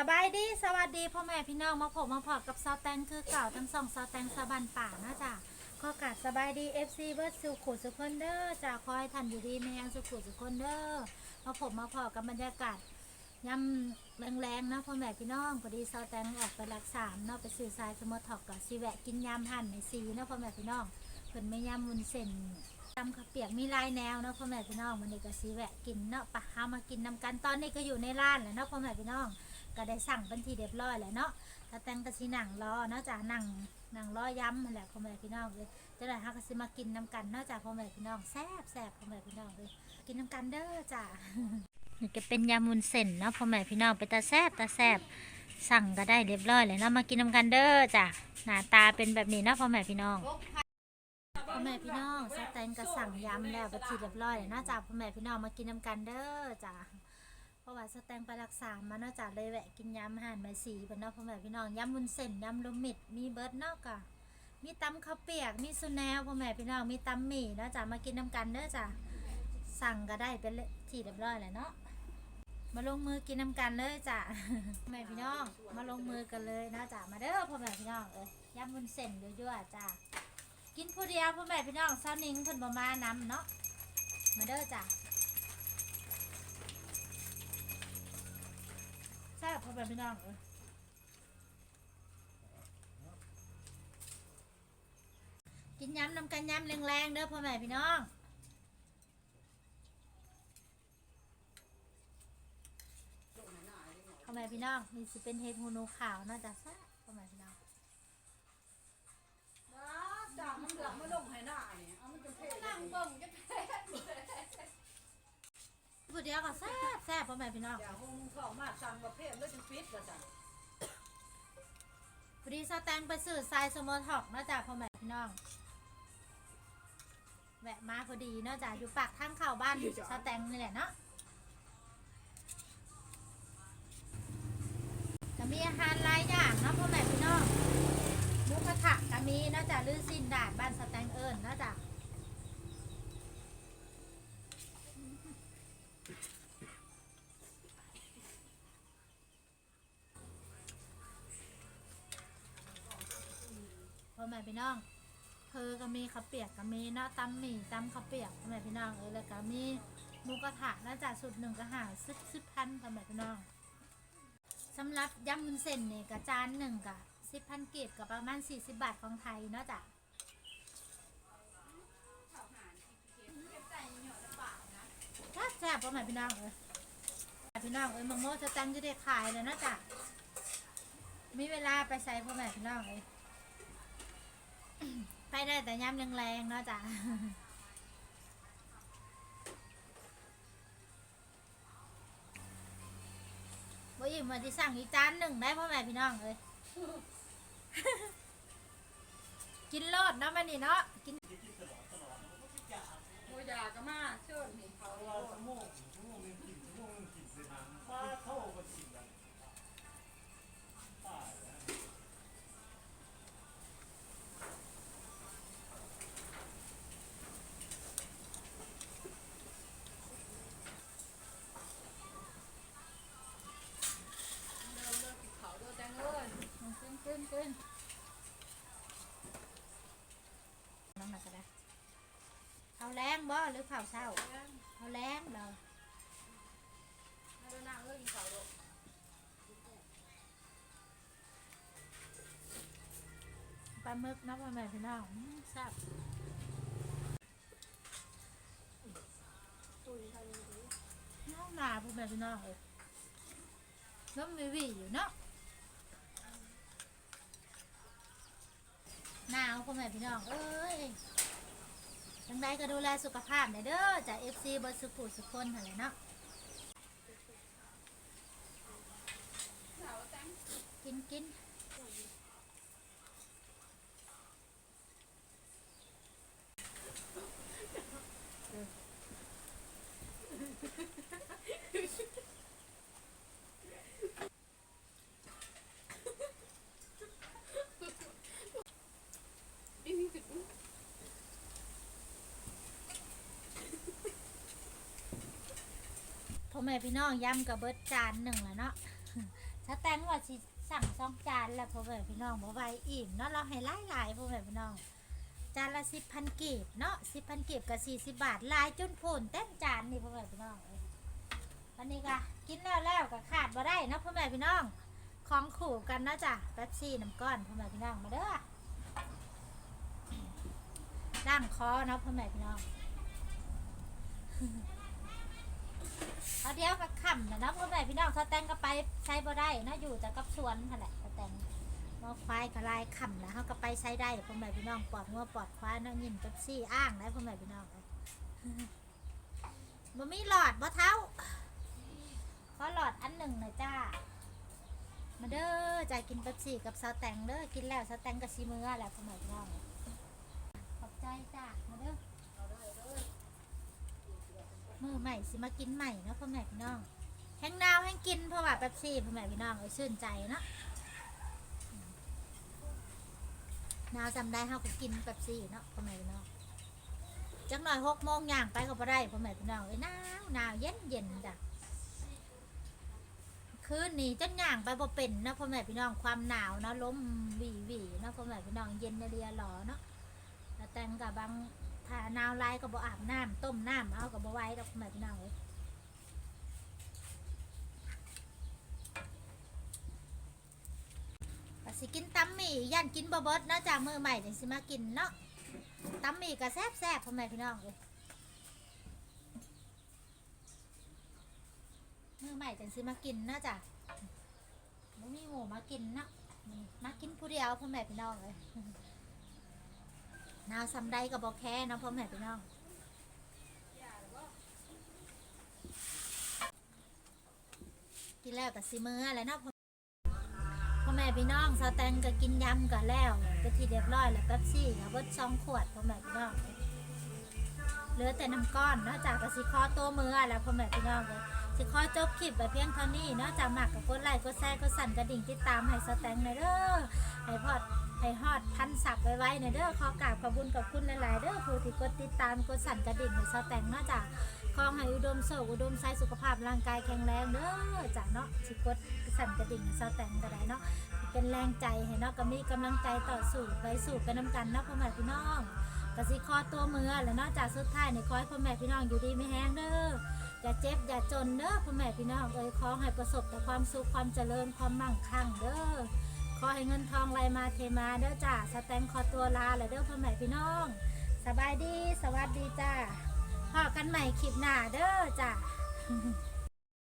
สบายดีสวัสดีพ่อแม่พี่น้องมาผมมาพอกับซาวแตงคือเก่าทั้งสองซาวแตงสะบันป่านะจ๊ะขอกาบสบายดี FC เบิร์ดสุขุสุคนเด้อจ้าคอยทันอยู่ดีแมงสุขุสุคนเด้อมาผมมาพอกับบรรยากาศยำแรงๆนะพ่อแม่พี่น้องพอดีซาวแตงออกไปรักษาเนาะไปสื่อสายสมอถอกกับซีแวะกินยำหั่นในซีเนาะพ่อแม่พี่น้องเพิ่นไม่ยำวุ้นเส้นยำข้าวเปียกมีลายแนวเนาะพ่อแม่พี่น้องมันนี้ก็ซีแวะกินเนาะปะฮามากินนำกันตอนนี้ก็อยู่ในร้านแหละเนาะพ่อแม่พี่น้อง ก็ได้สั่งเป็นทีเรียบร้อยแล้วเนาะถ้าแต่งกะสิหนังรอเนาะจากหนังหนังรอย่ำนั่นแหละพ่อแม่พี่น้องเลยจะได้ฮักกะสิมากินน้ำกันเนาะจากพ่อแม่พี่น้องแซ่บแซ่บพ่อแม่พี่น้องเลยกินน้ำกันเด้อจ้านี่ก็เป็นยำมุนเส้นเนาะพ่อแม่พี่น้องไปนตาแซ่บตาแซ่บสั่งก็ได้เรียบร้อยเลยเนาะมากินน้ำกันเด้อจ้าหน้าตาเป็นแบบนี้เนาะพ่อแม่พี่น้องพ่อแม่พี่น้องสแตงก็สั่งยำแล้วไปนทีเรียบร้อยเลยเนาะจากพ่อแม่พี่น้องมากินน้ำกันเด้อจ้าเพ ราะว่าสแตงไปรักษามาเนอกจากเลยแวะกินยำอาหารใบสีเป็นเนอกพ่อแม่พี่น้องยำมุนเส้นยำลมิดมีเบิร์ดเนอกกะมีตำข้าวเปียกมีสุแนวพ่อแม่พี่น้องมีตำหมี่เนอกจากมากินน้ำกันเด้อจ้ะสั่งก็ได้เป็นที่เรียบร้อยแล้วเนาะมาลงมือกินน้ำกันเลยจ้ะพ่อแม่พี่น้องมาลงมือกันเลยนะจ้ะมาเด้อพ่อแม่พี่น้องเอ้ยยำมุนเส้นยั่วๆจ้ะกินผู้เดียวพ่อแม่พี่น้องเช้านิ่งเพิ่นบ่มานำเนาะมาเด้อจ้ะ แซ่พี่น้องเออกินย้ำนำกันย้ำแรงๆเด้อพ่อแม่พี่น้องพ่อแม่พี่น้องมีสิเป็นเห็ดหูนูขาวน่าจะซ่บพ่อแม่พี่น้องจากมันเหลืองมาลงให้ ผู้เดียวก็แซ่บแซ่บพ่อแม่พี่น้องอย่าคงเข้ามาสั่งประเภทแล้วจะปิดว่าสั่งพอดีสแตงไปสื่อทรายสมอท็อกเนาะจ้ะพ่อแม่พี่น้องแวะมาพอดีเนาะจ้ะอยู่ปากทางเข้าบ้านสแตงนี่แหละเนาะก็มีอาหารหลายอย่างเนาะพ่อแม่พี่น้องหมุกกระทะก็มีเนาะจ้ะลือซินดาดบ้านสแตงเอิญเนาะจ้ะ แม่พี่น้องเพอก็มีข้าวเปียกก็มีเนาะตำหมี่ตำข้าวเปียกพ่อแม่พี่น้องเออแล้วก็มีหมูกระทะเนาะจ้ะสุดหนึ่งก็หาสิบสิบพันพ่อแม่พี่น้องสำหรับยำมุนเส้นเนี่ยกระจานหนึ่งกับสิบพันเกตกับประมาณสี่สิบบาทของไทยเนาะจ้ะถ้าแซ่บพ่อแม่พี่น้องเอ้ยพี่น้องเอ้ยมังโม่จะตั้งจะได้ขายเลยนาะจ้ะมีเวลาไปใส่พ่อแม่พี่น้องเอ้ย ไปได้แต่ย้ำแรงๆเนาะจ้ะบ่อิ่มมาที่สั่งอีกจานหนึ่งได้พ่อแม่พี่น้องเลย กินโลดเนาะแม่นี่เนาะ กินโมยาก็มาเชิญนี่เขาขึ้น แรงบ่หรือเผาวเช้าเอาแรงเราปลาหมึกนาะพ่อแม่พี่น้องอืมแซ่บน้องนาพ่อแม่พี่น้องเลยน้ำวิวีอยู่เนาะหนาวพ่อแม่พี่น้องเอ้ย จังไดก็ดูแลสุขภาพเด้อจาก FC เบอสุขุสุขคนหั่นแหละเนาะ แม่พี่น้องยำกับเบิร์ดจานหนึ่งแล้วเนาะสแตงว่าสิสั่งสองจานแล้วพ่อแม่พี่น้องบ่ไหวอิ่มเนาะเราให้หลายหลายพ่อแม่พี่น้อง จานละสิบพันกีบเนาะสิบพันกีบกับสี่สิบบาทหลายจนโผนเต็มจานนี่พ่อแม่พี่น้องวันนี้ก็กินแล้วแล้วก็ขาดบ่ได้เนาะพ่อแม่พี่น้องของขู่กันนะจ้ะแป๊บซี่น้ำก้อนพ่อแม่พี่น้องมาเด้อร่างคอเนาะพ่อแม่พี่น้อง เอาเดียวก็ค่ำนะเนาะพ่อแม่พี่น้องถ้าแต่งก็ไปใช้บ่ได้เนาะอยู่แต่กับสวนนั่นแหละถ้าแต่งงอควายก็ลายค่ำนะเขาก็ไปใช้ได้พ่อแม่พี่น้องปลอดงัวปลอดควายเนาะยินแป๊บซี่อ้างได้พ่อแม่พี่น้องบ่มีหลอดบ่เท้าขอหลอดอันหนึ่งหน่อยจ้า มาเด้อจ่ายกินเป๊ปซี่กับซาวแตงเด้อกินแล้วซาวแตงกับซีมือแหละพ่อแม่พี่น้องขอบใจจ้ามาเด้อ มือใหม่สิมากินใหม่เนาะพ่อแม่พี่น้องแห้งนาวแห้งกินเพราะว่าป๊ปซี่พ่อแม่พี่น้องเอ้ยชื่นใจเนาะนาวจำได้เฮาก็กินเป๊ปซี่เนาะพ่อแม่พี่น้องจังหน่อยหกโมงย่างไปก็บ่ได้พ่อแม่พี่น้องเอ้ยหนาวหนาวเย็นเย็นจ้ะคืนนี้จะย่างไปบ่เป็นเนาะพ่อแม่พี่น้องความหนาวเนาะลมหวีหวีเนาะพ่อแม่พี่น้องเย็นเรียหล่อเนาะแต่งกับบาง ถ้าหนาวหลก็บ่อาบน้ำต้มน้ำเอาก็บ่ไหว้ดอกแม่พี่น้องเอ้ยสิกินตำหมี่ย่านกินบ่เบิดเนาะจามือใหม่จังสิมากินเนาะตำหมี่ก็แซ่บๆพ่อแม่พี่น้องเอ้ยมือใหม่จังซื้อมากินนะจ๊ะไม่มีหมูมากินนะนี่มากินผู้เดียวพ่อแม่พี่น้องเลย นาวซำได้กับบอแค่นาะพ่อแม่พี่น้องกินแล้วกับซีเมืออะไรเนาะพ่อพ่อแม่พี่น้องสาวแตงก็กินยำกันแล้วก็ที่เรียบร้อยแล้วเป๊ปซี่กับเบิดสองขวดพ่อแม่พี่น้องเหลือแต่น้ำก้อนนาะจากกระสิคอตัวมือแล้วพ่อแม่พี่น้องเลย สิขอจบคลิปไปเพียงเท่านี้นาะจากหมักกับกดไลค์กดแชร์กดสั่นกระดิ่งติดตามให้สแตงหน่อยเด้อให้พอดให้ฮอดพันสับไว้ๆหน่อยเด้อขอกราบขอบคุญขอบคุณหลายๆเด้อผู้ที่กดติดตามกดสั่นกระดิ่งให้สแตงนาะจากขอให้อุดมโศกอุดมไซสุขภาพร่างกายแข็งแรงเด้อจากเนาะสิกดสั่นกระดิ่งให้สแตงก็ได้เนาะเป็นแรงใจให้เนาะก็มีกำลังใจต่อสู้ไปสู่กันน้ำกันเนาะพ่อแม่พี่น้องกสิคอตัวมือแล้วนอกจากสุดท้ายในคอยพ่อแม่พี่น้องอยู่ดีไม่แห้งเด้อ อย่าเจ็บอย่าจนเด้อพ่อแม่พี่น้องเอ้ยขอให้ประสบแต่ความสุขความเจริญความมั่งคั่งเด้อขอให้เงินทองไหลมาเทมาเด้อจ้าสแตงคอตัวลาแล้วเด้อพ่อแม่พี่น้อง สบายดีสวัสดีจ้าพอกันใหม่คลิปหน้าเด้อจ้า